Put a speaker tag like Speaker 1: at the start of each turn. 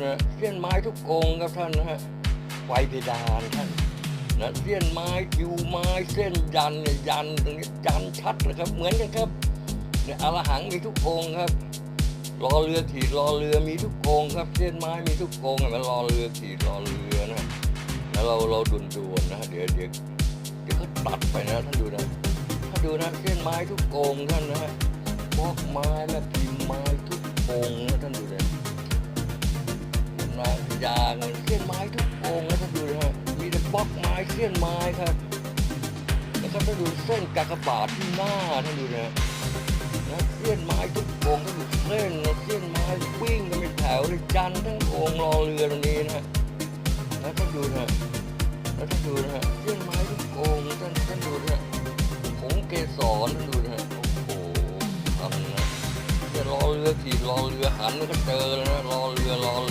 Speaker 1: นะเสี้ยนไม้ทุกองค์ครับท่านนะฮะไฟเพดานท่านนะเสี้ยนไม้คิวไม้เส้นยันเนี่ยยันตรงนี้ยันชัดเลยครับ เหมือนกันครับเนี่ยอรหังมีทุกองค์ครับรอเรือขีรอเรือมีทุกองครับเส้นไม้มีทุกองค์เห็นรอเรือขีรอเรือนะแล้วเราเราดุนดวนนะเดี๋ยวเดี๋ยวเดี๋ยวเขาตัดไปนะท่านดูนะท่านดูนะเส้นไม้ทุกองท่านนะฮะบล็อกไม้และพิมพ์ไม้ทุก นางเงินเส้นไม้ทุกองค์นะท่านดูนะฮะมีแต่บล็อกไม้เส้นไม้ครับแล้วก็ท่านดูเส้นกากบาทที่หน้าท่านดูนะนะเส้นไม้ทุกองค์ก็ดูเส้นนะเส้นไม้วิ่งกันเป็นแถวเลยจันทั้งองค์รอเรือตรงนี้นะฮะแล้วท่านดูนะฮะแล้วท่านดูนะฮะเส้นไม้ทุกองค์ท่านท่านดูนะฮะผงเกสรท่านดูนะฮะโอ้โหทำนะจะรอเรือขี่รอเรือหันก็เจอแล้วนะรอเรือรอ